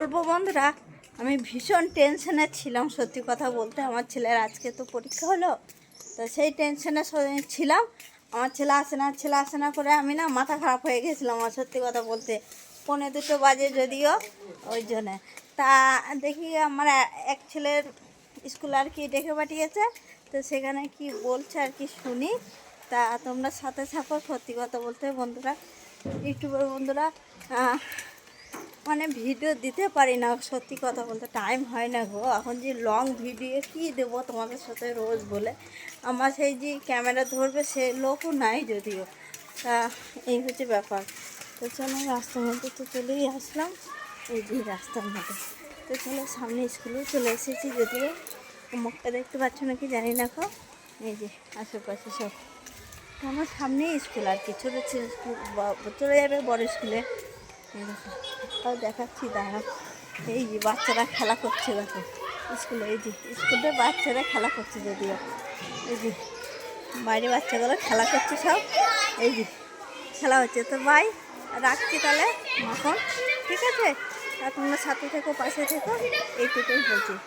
বলব বন্ধুরা? আমি ভীষণ টেনশনে ছিলাম, সত্যি কথা বলতে। আমার ছেলের আজকে তো পরীক্ষা হলো, তো সেই টেনশনে ছিলাম। আমার ছেলে আসে না, ছেলে আসে না করে আমি না মাথা খারাপ হয়ে গেছিলাম, আমার সত্যি কথা বলতে। পৌনে দুটো বাজে যদিও, ওই জন্যে। তা দেখি আমার এক ছেলের স্কুল আর কি ডেকে পাঠিয়েছে, তো সেখানে কি বলছে আর কি শুনি। তা তোমরা সাথে থাকো, সত্যি কথা বলতে বন্ধুরা। ইউটিউবের বন্ধুরা মানে ভিডিও দিতে পারি না, সত্যি কথা বলতে টাইম হয় না গো। এখন যে লং ভিডিও কি দেব তোমাদের সাথে রোজ বলে? আমার সেই যে ক্যামেরা ধরবে সে লোকও নাই যদিও। তা এই হচ্ছে ব্যাপার। তো চলো রাস্তার মধ্যে তো চলেই আসলাম। এই যে রাস্তার মধ্যে। তো চলো সামনে স্কুলেও চলে এসেছি যদিও। মুখটা দেখতে পাচ্ছ নাকি জানি না গো। এই যে আশেপাশে সব। তো আমার সামনেই স্কুল আর কি। ছোটো স্কুল চলে যাবে বড় স্কুলে দেখাচ্ছি দাঁড়া এই যে বাচ্চারা খেলা করছে, দেখো। স্কুলে, এই যে, স্কুলে বাচ্চারা খেলা করছে যদিও। এই যে, বাইরে বাচ্চাগুলো খেলা করছে সব। এই যে, খেলা হচ্ছে। তো ভাই, রাখছি তাহলে এখন, ঠিক আছে? আর তোমরা সাথে থেকো, পাশে থেকো, এইটুকুই বলছি।